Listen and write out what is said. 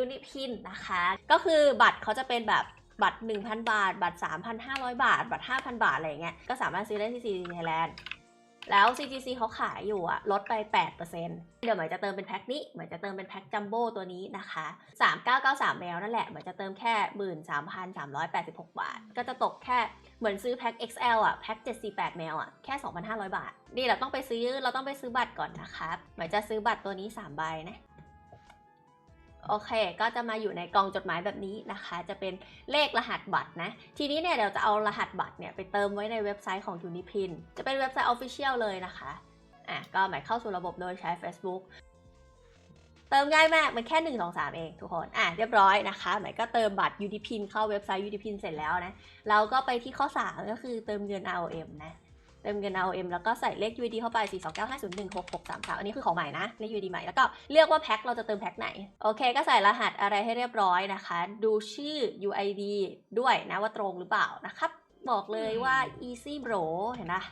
Unipin นนะคะ ก็คือบัตรเขาจะเป็นแบบบัตร 1,000 บาท บัตร 3,500 บาท บัตร 5,000 บาท อะไรอย่างเงี้ย ก็สามารถซื้อได้ที่ CGC Thailand แล้ว CGC เขาขายอยู่อะลดไป 8%เดี๋ยวหมายจะเติมเป็นแพ็คนี้หมายจะเติมเป็นแพ็คจัมโบ้ตัวนี้นะคะ 3993แมวนั่นแหละหมายจะเติมแค่ 13,386 บาท ก็จะตกแค่เหมือนซื้อแพ็ค XL อะแพ็ค748 แมวอะแค่ 2,500 บาท นี่เราต้องไปซื้อเราต้องไปซื้อบัตรก่อนนะคะหมายจะซื้อบัตรตัวนี้ 3 ใบนะ โอเค ก็จะมาอยู่ในกล่องจดหมายแบบนี้นะคะ จะเป็นเลขรหัสบัตรนะ ทีนี้เนี่ยเดี๋ยวจะเอารหัสบัตรเนี่ยไปเติมไว้ในเว็บไซต์ของ Unipin จะเป็นเว็บไซต์ Official เลยนะคะ อะ ก็หมายเข้าสู่ระบบโดยใช้ Facebook เติมง่ายมาก มันแค่1 2 3เองทุกคน อะ เรียบร้อยนะคะ หมายก็เติมบัตร Unipin เข้าเว็บไซต์ Unipin เสร็จแล้วนะ เราก็ไปที่ข้อ 3 ก็คือเติมเงิน ROM นะ เติมเงิน ROM แล้วก็ใส่เลข UID เข้าไป 429501663อันนี้คือของใหม่นะ เลข UID ใหม่ แล้วก็เลือกว่าแพ็คเราจะเติมแพ็คไหน โอเค ก็ใส่รหัสอะไรให้เรียบร้อยนะคะ ดูชื่อ UID ด้วยนะว่าตรงหรือเปล่านะครับ บอกเลยว่า easy bro เห็นปะ